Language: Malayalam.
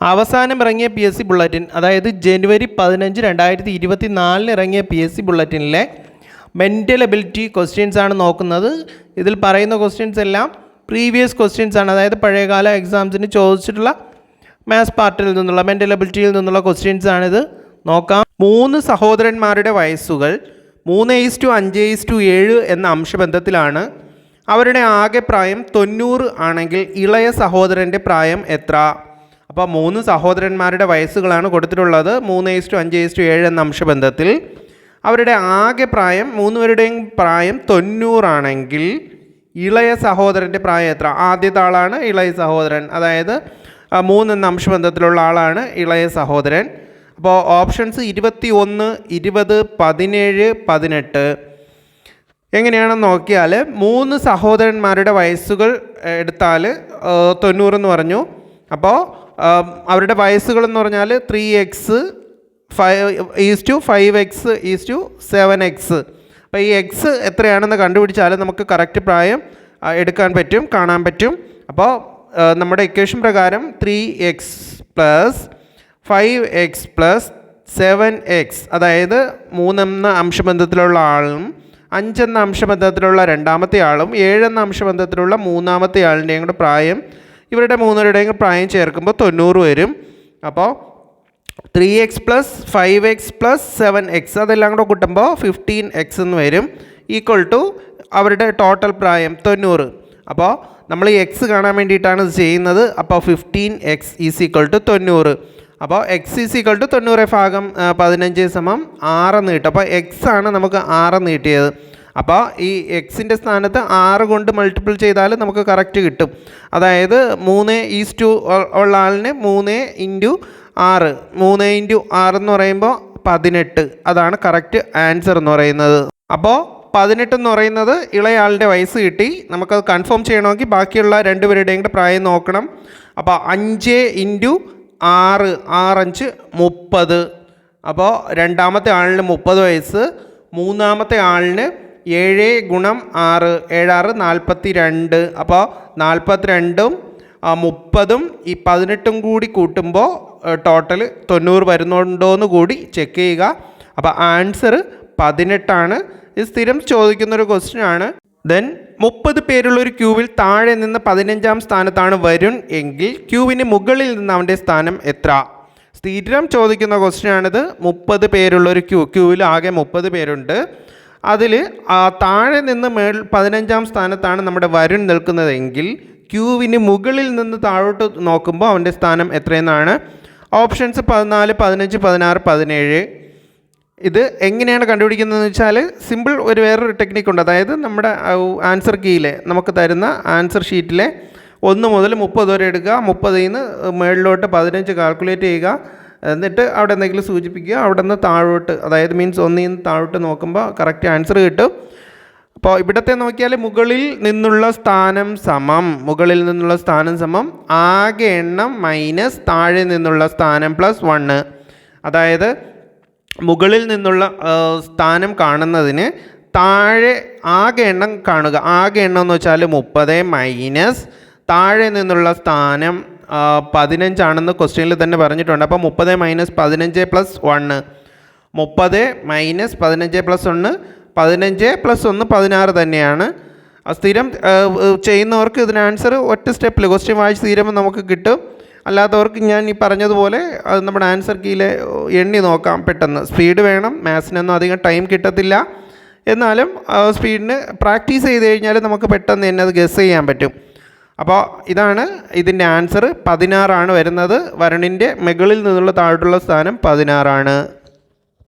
അവസാനം ഇറങ്ങിയ പി എസ് സി ബുള്ളറ്റിൻ അതായത് ജനുവരി പതിനഞ്ച് രണ്ടായിരത്തി ഇരുപത്തി നാലിന് ഇറങ്ങിയ പി എസ് സി ബുള്ളറ്റിനിലെ മെന്റൽ എബിലിറ്റി ക്വസ്റ്റ്യൻസ് ആണ് നോക്കുന്നത്. ഇതിൽ പറയുന്ന ക്വസ്റ്റ്യൻസ് എല്ലാം പ്രീവിയസ് ക്വസ്റ്റ്യൻസ് ആണ്. അതായത് പഴയകാല എക്സാംസിന് ചോദിച്ചിട്ടുള്ള മാത്സ് പാർട്ടിൽ നിന്നുള്ള മെന്റൽ എബിലിറ്റിയിൽ നിന്നുള്ള ക്വസ്റ്റ്യൻസ് ആണിത്. നോക്കാം. മൂന്ന് സഹോദരന്മാരുടെ വയസ്സുകൾ മൂന്ന് ഈസ് ടു അഞ്ച് ഈസ് ടു ഏഴ് എന്ന അംശബന്ധത്തിലാണ്. അവരുടെ ആകെ പ്രായം തൊണ്ണൂറ് ആണെങ്കിൽ ഇളയ സഹോദരന്റെ പ്രായം എത്ര? അപ്പോൾ മൂന്ന് സഹോദരന്മാരുടെ വയസ്സുകളാണ് കൊടുത്തിട്ടുള്ളത്. മൂന്ന് ഈസ്റ്റു അഞ്ച് ഈസ്റ്റു ഏഴ് എന്ന അംശബന്ധത്തിൽ. അവരുടെ ആകെ പ്രായം മൂന്നുപേരുടെയും പ്രായം തൊണ്ണൂറാണെങ്കിൽ ഇളയ സഹോദരന്റെ പ്രായം എത്ര? ആദ്യത്തെ ആളാണ് ഇളയ സഹോദരൻ. അതായത് മൂന്നെന്ന അംശബന്ധത്തിലുള്ള ആളാണ് ഇളയ സഹോദരൻ. അപ്പോൾ ഓപ്ഷൻസ് ഇരുപത്തി ഒന്ന് ഇരുപത് പതിനേഴ് പതിനെട്ട്. എങ്ങനെയാണെന്ന് നോക്കിയാൽ മൂന്ന് സഹോദരന്മാരുടെ വയസ്സുകൾ എടുത്താൽ തൊണ്ണൂറെന്ന് പറഞ്ഞു. അപ്പോൾ അവരുടെ വയസ്സുകളെന്ന് പറഞ്ഞാൽ three X five is to five X is to seven X അപ്പോൾ ഈ എക്സ് എത്രയാണെന്ന് കണ്ടുപിടിച്ചാൽ നമുക്ക് കറക്റ്റ് പ്രായം എടുക്കാൻ പറ്റും കാണാൻ പറ്റും. അപ്പോൾ നമ്മുടെ ഇക്വേഷൻ പ്രകാരം three X plus five X plus seven X അതായത് മൂന്നെന്ന അംശബന്ധത്തിലുള്ള ആളും അഞ്ചെന്ന അംശബന്ധത്തിലുള്ള രണ്ടാമത്തെ ആളും ഏഴെന്ന അംശബന്ധത്തിലുള്ള മൂന്നാമത്തെ ആളിന്റെയും കൂടെ പ്രായം ഇവരുടെ മൂന്നുപേരുടെയും പ്രായം ചേർക്കുമ്പോൾ തൊണ്ണൂറ് വരും. അപ്പോൾ three X plus five X plus seven X അതെല്ലാം കൂടെ കൂട്ടുമ്പോൾ ഫിഫ്റ്റീൻ എക്സ് എന്ന് വരും. ഈക്വൽ ടു അവരുടെ ടോട്ടൽ പ്രായം തൊണ്ണൂറ്. അപ്പോൾ നമ്മൾ ഈ എക്സ് കാണാൻ വേണ്ടിയിട്ടാണ് ഇത് ചെയ്യുന്നത്. അപ്പോൾ fifteen X is equal to തൊണ്ണൂറ്. അപ്പോൾ എക്സ് ഈസ് ഈക്വൽ ടു തൊണ്ണൂറ് ഭാഗം പതിനഞ്ച് സമം ആറ് നീട്ടും അപ്പോൾ എക്സ് ആണ് നമുക്ക് ആറ് കിട്ടിയത്. അപ്പോൾ ഈ എക്സിന്റെ സ്ഥാനത്ത് ആറ് കൊണ്ട് മൾട്ടിപ്പിൾ ചെയ്താൽ നമുക്ക് കറക്റ്റ് കിട്ടും. അതായത് മൂന്ന് ഈസ് ടു ഉള്ള ആളിന് മൂന്ന് ഇന്റു ആറ്. മൂന്ന് ഇന്റു ആറ് എന്ന് പറയുമ്പോൾ പതിനെട്ട്. അതാണ് കറക്റ്റ് ആൻസർ എന്ന് പറയുന്നത്. അപ്പോൾ പതിനെട്ട് എന്ന് പറയുന്നത് ഇളയാളുടെ വയസ്സ് കിട്ടി. നമുക്കത് കൺഫേം ചെയ്യണമെങ്കിൽ ബാക്കിയുള്ള രണ്ടുപേരുടെയും കൂടെ പ്രായം നോക്കണം. അപ്പോൾ അഞ്ച് ഇന്റു ആറ്. ആറഞ്ച് മുപ്പത്. അപ്പോൾ രണ്ടാമത്തെ ആളിന് മുപ്പത് വയസ്സ്. മൂന്നാമത്തെ ആളിന് ഏഴ് ഗുണം ആറ് ഏഴാറ് നാൽപ്പത്തി രണ്ട് അപ്പോൾ നാൽപ്പത്തി രണ്ടും ആ, മുപ്പതും ഈ പതിനെട്ടും കൂടി കൂട്ടുമ്പോൾ ടോട്ടൽ തൊണ്ണൂറ് വരുന്നുണ്ടോയെന്ന് കൂടി ചെക്ക് ചെയ്യുക. അപ്പോൾ ആൻസർ പതിനെട്ടാണ്. ഇത് സ്ഥിരം ചോദിക്കുന്നൊരു ക്വസ്റ്റ്യൻ ആണ്. ദെൻ മുപ്പത് പേരുള്ള ഒരു ക്യൂവിൽ താഴെ നിന്ന് പതിനഞ്ചാം സ്ഥാനത്താണ് വരുൺ എങ്കിൽ ക്യൂവിന് മുകളിൽ നിന്ന് അവന്റെ സ്ഥാനം എത്ര? സ്ഥിരം ചോദിക്കുന്ന ക്വസ്റ്റ്യൻ ആണിത്. മുപ്പത് പേരുള്ള ഒരു ക്യൂ ക്യൂവിൽ ആകെ മുപ്പത് പേരുണ്ട്. അതിൽ താഴെ നിന്ന് മേൾ പതിനഞ്ചാം സ്ഥാനത്താണ് നമ്മുടെ വരുൺ നിൽക്കുന്നതെങ്കിൽ ക്യൂവിന് മുകളിൽ നിന്ന് താഴോട്ട് നോക്കുമ്പോൾ അവന്റെ സ്ഥാനം എത്രയെന്നാണ്? ഓപ്ഷൻസ് പതിനാല് പതിനഞ്ച് പതിനാറ് പതിനേഴ്. ഇത് എങ്ങനെയാണ് കണ്ടുപിടിക്കുന്നതെന്ന് വെച്ചാൽ സിമ്പിൾ ഒരു വേറൊരു ടെക്നിക്ക് ഉണ്ട്. അതായത് നമ്മുടെ ആൻസർ കീയിലെ നമുക്ക് തരുന്ന ആൻസർ ഷീറ്റിലെ ഒന്ന് മുതൽ മുപ്പത് വരെ എടുക്കുക. മുപ്പതിൽ നിന്ന് മുകളിലോട്ട് പതിനഞ്ച് കാൽക്കുലേറ്റ് ചെയ്യുക. എന്നിട്ട് അവിടെ എന്തെങ്കിലും സൂചിപ്പിക്കുക അവിടെ നിന്ന് താഴോട്ട് അതായത് മീൻസ് ഒന്നിൽ നിന്ന് താഴോട്ട് നോക്കുമ്പോൾ കറക്റ്റ് ആൻസർ കിട്ടും. അപ്പോൾ ഇവിടത്തെ നോക്കിയാൽ മുകളിൽ നിന്നുള്ള സ്ഥാനം സമം. മുകളിൽ നിന്നുള്ള സ്ഥാനം സമം. ആകെ എണ്ണം മൈനസ് താഴെ നിന്നുള്ള സ്ഥാനം പ്ലസ് വണ്ണ് അതായത് മുകളിൽ നിന്നുള്ള സ്ഥാനം കാണുന്നതിന് താഴെ ആകെ എണ്ണം കാണുക. ആകെ എണ്ണം എന്ന് വെച്ചാൽ മുപ്പത് മൈനസ് താഴെ നിന്നുള്ള സ്ഥാനം പതിനഞ്ചാണെന്ന് ക്വസ്റ്റ്യനിൽ തന്നെ പറഞ്ഞിട്ടുണ്ട്. അപ്പോൾ മുപ്പത് മൈനസ് പതിനഞ്ച് പ്ലസ് വണ്ണ് മുപ്പത് മൈനസ് പതിനഞ്ച് പ്ലസ് ഒന്ന് പതിനഞ്ച് പ്ലസ് ഒന്ന് പതിനാറ് തന്നെയാണ്. സ്ഥിരം ചെയ്യുന്നവർക്ക് ഇതിന് ആൻസർ ഒറ്റ സ്റ്റെപ്പിൽ ക്വസ്റ്റ്യൻ വായിച്ച് തീരുമ്പോൾ നമുക്ക് കിട്ടും. അല്ലാത്തവർക്ക് ഞാൻ ഈ പറഞ്ഞതുപോലെ അത് നമ്മുടെ ആൻസർ കീയിൽ എണ്ണി നോക്കാം പെട്ടെന്ന്. സ്പീഡ് വേണം മാത്സിനൊന്നും അധികം ടൈം കിട്ടത്തില്ല. എന്നാലും സ്പീഡിന് പ്രാക്ടീസ് ചെയ്ത് കഴിഞ്ഞാൽ നമുക്ക് പെട്ടെന്ന് തന്നെ അത് ഗസ് ചെയ്യാൻ പറ്റും. അപ്പോൾ ഇതാണ് ഇതിന്റെ ആൻസർ പതിനാറാണ് വരുന്നത്. വരുണിന്റെ മുകളിൽ നിന്നുള്ള താഴോട്ടുള്ള സ്ഥാനം പതിനാറാണ്.